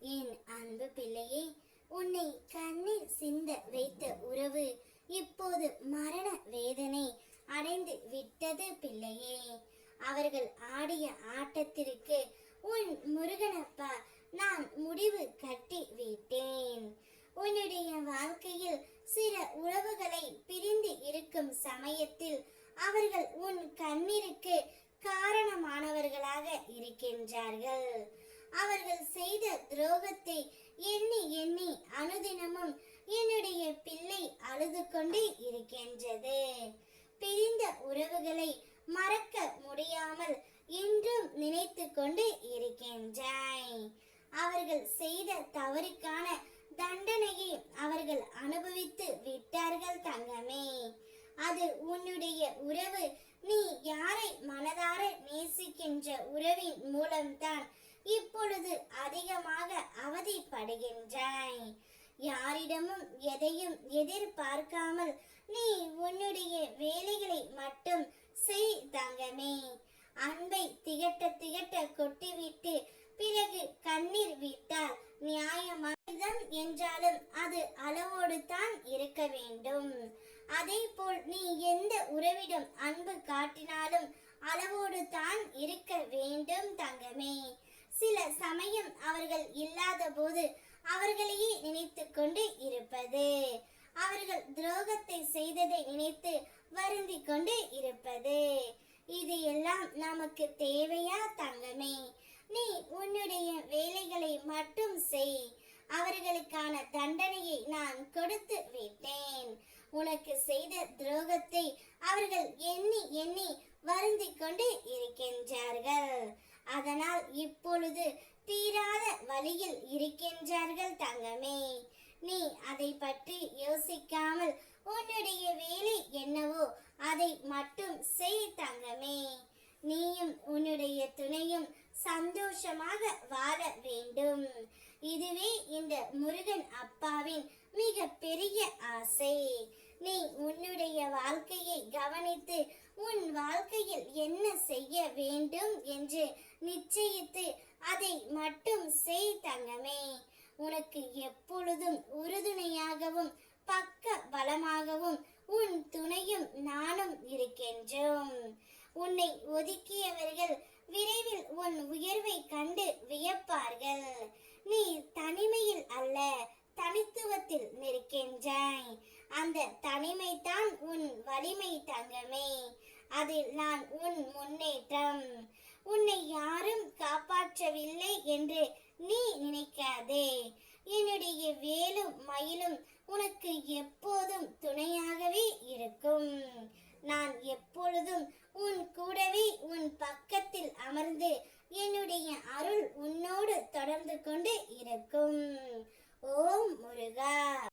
என் அன்பு பிள்ளையே உன்னை கண்ணீர் சிந்த வைத்த உறவு இப்போது மரண வேதனை அடைந்து விட்டது பிள்ளையே. அவர்கள் ஆடிய ஆட்டத்திற்கு உன் முருகனப்பா நான் முடிவு கட்டி விட்டேன். உன்னுடைய வாழ்க்கையில் சில உறவுகளை பிரிந்து இருக்கும் சமயத்தில் அவர்கள் உன் கண்ணீருக்கு காரணமானவர்களாக இருக்கின்றார்கள். அவர்கள் செய்த துரோகத்தை எண்ணி எண்ணி அனுதினமும் என்னுடைய பிள்ளை அழுது கொண்டே இருக்கின்றது. பிரிந்த உறவுகளை மறக்க முடியாமல் இன்றும் நினைத்து கொண்டு இருக்கின்றாய். அவர்கள் செய்த தவறுக்கான தண்டனையை அவர்கள் அனுபவித்து விட்டார்கள் தங்கமே. அது உன்னுடைய உறவு. நீ யாரை மனதார நேசிக்கின்ற உறவின் மூலம்தான் இப்பொழுது அதிகமாக அவதிப்படுகின்றாய். யாரிடமும் எதையும் எதிர்பார்க்காமல் நீ உன்னுடைய வேலைகளை மட்டும் செய் தங்கமே. அன்பை திகட்ட திகட்ட கொட்டிவிட்டு பிறகு கண்ணீர் விட்டால் நியாயமானதம் என்றாலும் அது அளவோடு தான் இருக்க வேண்டும். அதே போல் நீ எந்த உறவிடம் அன்பு காட்டினாலும் அளவோடு தான் இருக்க வேண்டும் தங்கமே சில சமயம் அவர்கள் இல்லாத போது அவர்களையே நினைத்து கொண்டு இருப்பது. அவர்கள் துரோகத்தை செய்ததை நினைத்து வருந்தி கொண்டு இருப்பது. இது எல்லாம் நமக்கு தேவையா தங்கமே? நீ உன்னுடைய வேலைகளை மட்டும் செய். அவர்களுக்கான தண்டனையை நான் கொடுத்து விட்டேன். உனக்கு செய்த துரோகத்தை அவர்கள் எண்ணி எண்ணி வருந்தி கொண்டு இருக்கின்றார்கள். அதனால் இப்பொழுது தீராத வழியில் இருக்கின்றார்கள் தங்கமே. நீ அதை பற்றி யோசிக்காமல் உன்னுடைய வேலை என்னவோ அதை மட்டும் செய் தங்கமே நீயும் உன்னுடைய துணையும் சந்தோஷமாக வாழ வேண்டும் இதுவே இந்த முருகன் அப்பாவின் மிக பெரிய ஆசை. நீ உன்னுடைய வாழ்க்கையை கவனித்து உன் வாழ்க்கையில் என்ன செய்ய வேண்டும் என்று நிச்சயித்து அதை மட்டும் செய் தங்கமே. உனக்கு எப்பொழுதும் உறுதுணையாகவும் பக்க பலமாகவும் உன் துணையும் நானும் இருக்கின்றோம். உன்னை ஒதுக்கியவர்கள் தனித்துவத்தில் நிற்கின்றாய் அந்த தனிமைதான் உன் வலிமை தங்கமே. அதில் நான் உன் முன்னேற்றம். உன்னை யாரும் காப்பாற்றவில்லை என்று நீ நினைக்காதே. என்னுடைய வேலும் மயிலும் உனக்கு எப்போதும் துணையாகவே இருக்கும். நான் எப்பொழுதும் உன் கூடவே உன் பக்கத்தில் அமர்ந்து என்னுடைய அருள் உன்னோடு தொடர்ந்து கொண்டு இருக்கும். oh what